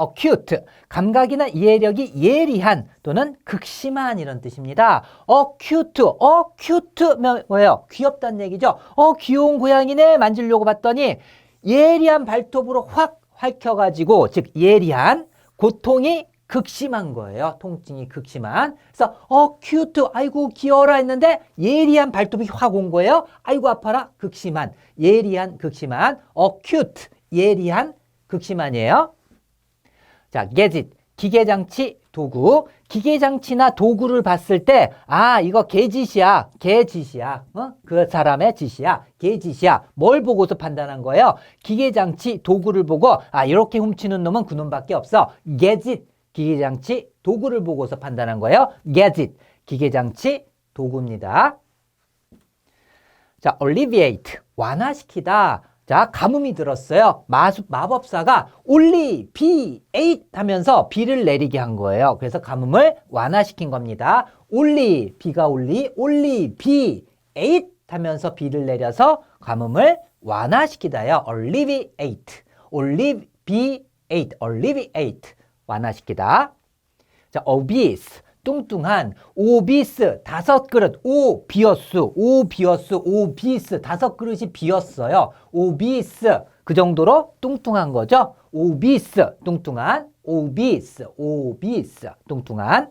acute 감각이나 이해력이 예리한 또는 극심한 이런 뜻입니다. acute acute 뭐예요? 귀엽다는 얘기죠. 어 귀여운 고양이네 만지려고 봤더니 예리한 발톱으로 확 핥혀가지고 즉 예리한 고통이 극심한 거예요. 통증이 극심한. 그래서 어 큐트 아이고 귀여워라 했는데 예리한 발톱이 확 온 거예요. 아이고 아파라 극심한 예리한 극심한 어 큐트 예리한 극심한이에요. 자, 게짓 기계장치 도구. 기계장치나 도구를 봤을 때 아 이거 개짓이야. 개짓이야. 어? 그 사람의 짓이야. 개짓이야. 뭘 보고서 판단한 거예요? 기계장치 도구를 보고 아 이렇게 훔치는 놈은 그 놈밖에 없어. 게짓 기계장치 도구를 보고서 판단한 거예요. 게짓 기계장치 도구입니다. 자 alleviate. 완화시키다 자, 가뭄이 들었어요. 마수, 마법사가 올리, 비, 에잇 하면서 비를 내리게 한 거예요. 그래서 가뭄을 완화시킨 겁니다. 올리, 비가 올리, 올리, 비, 에잇 하면서 비를 내려서 가뭄을 완화시키다요. alleviate, alleviate, alleviate, 완화시키다. 자, obese, 뚱뚱한 오비스 다섯 그릇 오 비어스 오 비어스 오 비스 다섯 그릇이 비었어요. 오비스. 그 정도로 뚱뚱한 거죠? 오비스. 뚱뚱한 오비스. 오비스. 뚱뚱한.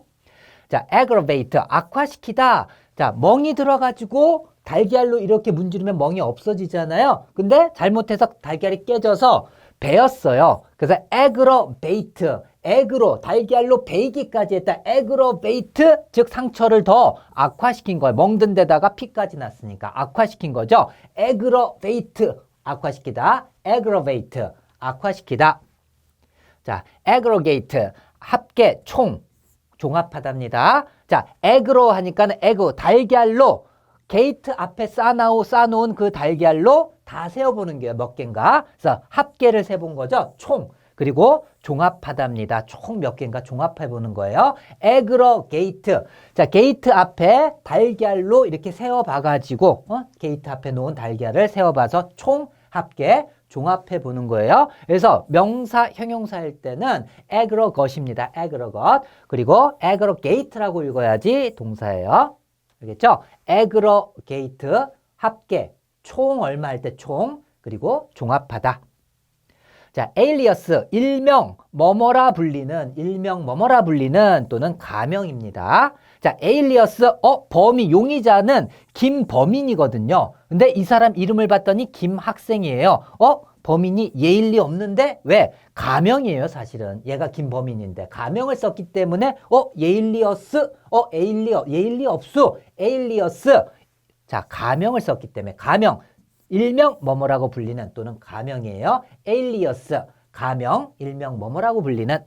자 aggravate 악화시키다. 자 멍이 들어가지고 달걀로 이렇게 문지르면 멍이 없어지잖아요. 근데 잘못해서 달걀이 깨져서 베었어요. 그래서 aggravate 에그로 달걀로 베이기까지 했다. 에그로베이트 즉 상처를 더 악화시킨 거예요. 멍든 데다가 피까지 났으니까 악화시킨 거죠. 에그로베이트 악화시키다. 에그로베이트 악화시키다. 자, 에그로게이트 합계 총 종합하답니다. 자, 에그로 하니까는 에그 달걀로 게이트 앞에 쌓아놓, 쌓아놓은 그 달걀로 다 세어보는 게요. 몇 개인가? 그래서 합계를 세본 거죠. 총. 그리고 종합하답니다. 총 몇 개인가 종합해 보는 거예요. 에그러 게이트. 자, 게이트 앞에 달걀로 이렇게 세워 봐 가지고 어? 게이트 앞에 놓은 달걀을 세워 봐서 총 합계 종합해 보는 거예요. 그래서 명사 형용사일 때는 에그러 것입니다. 에그러 것. 그리고 에그러 게이트라고 읽어야지 동사예요. 알겠죠? 에그러 게이트 합계 총 얼마 할 때 총 그리고 종합하다. 자, 에일리어스 일명 뭐뭐라 불리는 일명 뭐뭐라 불리는 또는 가명입니다. 자, 에일리어스 어 범위 용의자는 김범인이거든요. 근데 이 사람 이름을 봤더니 김학생이에요. 어 범인이 예일 리 없는데 왜? 가명이에요, 사실은. 얘가 김범인인데 가명을 썼기 때문에 어 예일리어스 어 에일리어 예일리 없수 에일리어스 자, 가명을 썼기 때문에 가명 일명 뭐뭐라고 불리는 또는 가명이에요. 에일리어스 가명 일명 뭐뭐라고 불리는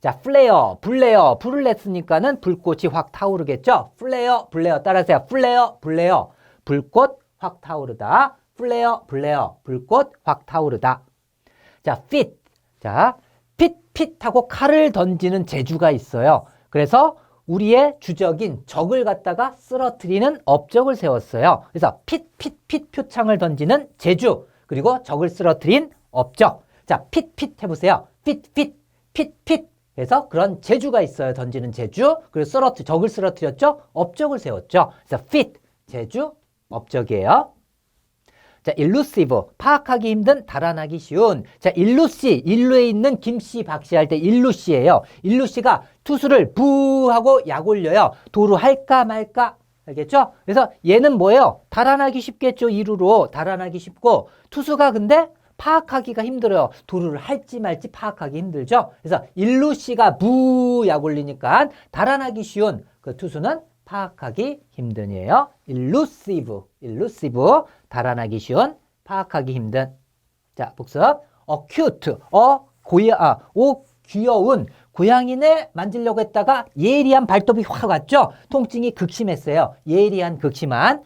자, 플레어, 블레어, 불을 냈으니까는 불꽃이 확 타오르겠죠? 플레어, 블레어 따라하세요. 플레어, 블레어, 불꽃 확 타오르다. 플레어, 블레어, 불꽃 확 타오르다. 자, fit. 자, 핏, 핏하고 칼을 던지는 재주가 있어요. 그래서 우리의 주적인 적을 갖다가 쓰러뜨리는 업적을 세웠어요. 그래서 핏, 핏, 핏 표창을 던지는 재주, 그리고 적을 쓰러뜨린 업적. 자, 핏, 핏 해보세요. 핏, 핏, 핏, 핏. 그래서 그런 재주가 있어요. 던지는 재주. 그리고 쓰러뜨, 적을 쓰러뜨렸죠? 업적을 세웠죠. 그래서 fit, 재주, 업적이에요. 자, 일루시브, 파악하기 힘든, 달아나기 쉬운. 자, 일루씨, 일루에 있는 김씨, 박씨 할 때 일루씨예요. 일루씨가 투수를 부 하고 약 올려요. 도루 할까 말까? 알겠죠? 그래서 얘는 뭐예요? 달아나기 쉽겠죠. 이루로 달아나기 쉽고 투수가 근데 파악하기가 힘들어요. 도루를 할지 말지 파악하기 힘들죠. 그래서 일루씨가 부 약 올리니까 달아나기 쉬운 그 투수는 파악하기 힘든이에요. elusive, elusive, 달아나기 쉬운, 파악하기 힘든. 자, 복습. acute, 어, 고야, 아, 오, 귀여운, 고양이네 만지려고 했다가 예리한 발톱이 확 왔죠? 통증이 극심했어요. 예리한, 극심한.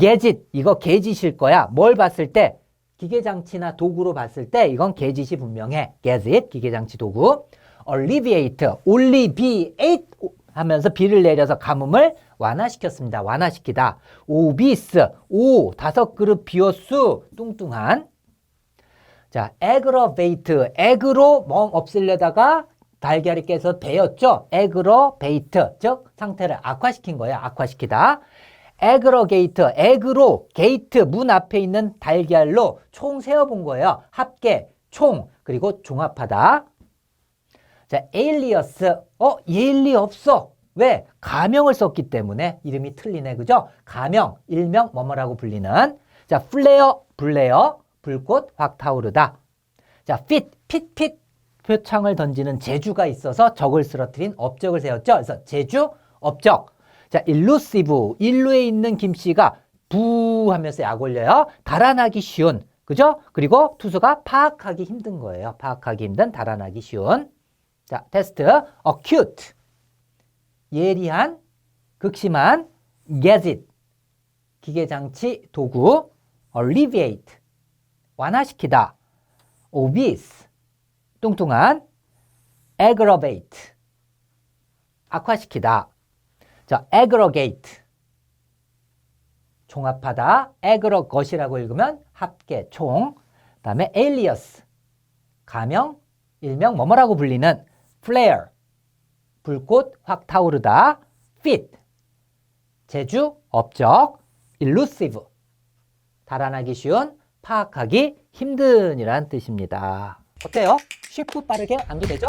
게짓, 이거 게짓일 거야. 뭘 봤을 때? 기계장치나 도구로 봤을 때 이건 게짓이 분명해. 게짓, 기계장치 도구. alleviate, alleviate, 하면서 비를 내려서 가뭄을 완화시켰습니다. 완화시키다. 오비스, 오, 다섯 그릇 비었수, 뚱뚱한. 자, aggravate. 액으로 멍 없애려다가 달걀이 깨서 배였죠. aggravate. 즉, 상태를 악화시킨 거예요. 악화시키다. aggregate. 액으로 게이트 문 앞에 있는 달걀로 총 세어본 거예요. 합계, 총, 그리고 종합하다. 자, alias. 어, 예일리 없어. 왜? 가명을 썼기 때문에 이름이 틀리네. 그죠? 가명, 일명, 뭐뭐라고 불리는. 자, 플레어, 블레어, 불꽃, 확 타오르다. 자, fit, 핏, 핏. 표창을 던지는 재주가 있어서 적을 쓰러뜨린 업적을 세웠죠. 그래서 재주, 업적. 자, illusive. 일루에 있는 김씨가 부 하면서 약 올려요. 달아나기 쉬운. 그죠? 그리고 투수가 파악하기 힘든 거예요. 파악하기 힘든, 달아나기 쉬운. 자, 테스트. acute. 예리한, 극심한, gadget. 기계장치, 도구. alleviate. 완화시키다. obese. 뚱뚱한. aggravate. 악화시키다. 자, aggregate. 종합하다. aggregate이라고 읽으면 합계, 총. 다음에 alias. 가명, 일명 뭐뭐라고 불리는 flare. 불꽃 확 타오르다. fit. 재주, 업적. elusive. 달아나기 쉬운, 파악하기 힘든이란 뜻입니다. 어때요? 쉽고 빠르게 암기되죠?